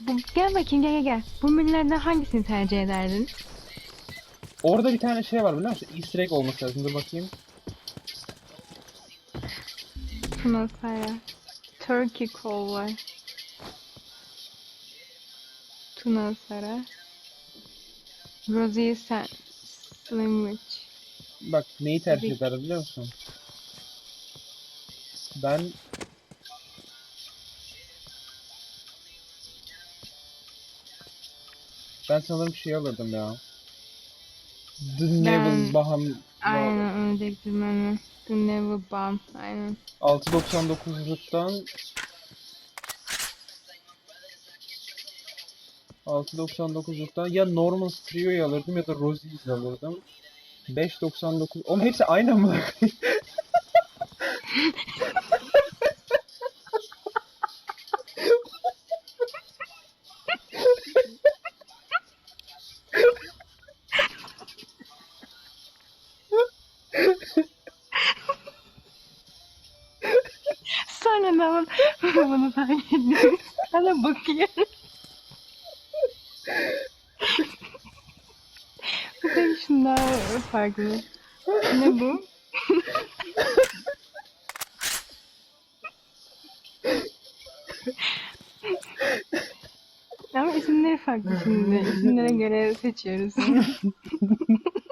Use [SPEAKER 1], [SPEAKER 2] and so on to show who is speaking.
[SPEAKER 1] Bu, gel bakayım gel gel gel. Bu menülerden hangisini tercih ederdin?
[SPEAKER 2] Orada bir tane şey var biliyor musun? Easter egg olması lazım. Dur bakayım.
[SPEAKER 1] Tuna Sara. Turkey Call var. Tuna Sara. Rosie San Sandwich.
[SPEAKER 2] Bak neyi tercih
[SPEAKER 1] Tabii.
[SPEAKER 2] eder biliyor musun? Ben Ben sanırım şey alırdım ya. The Neville Baham
[SPEAKER 1] Aynen onu diyecektim ben de. The Never Bomb. Aynen.
[SPEAKER 2] 6.99'luktan 6.99'luktan ya Normal Trio'yu alırdım ya da Rosie'yi alırdım. 5.99 Oğlum hepsi aynı mı?
[SPEAKER 1] Sonra ben bunu fark ettim. Sana bakıyorum. Tek şundan farklı. Ne bu? Ama isimleri farklı şimdi. İsimlere göre seçiyoruz.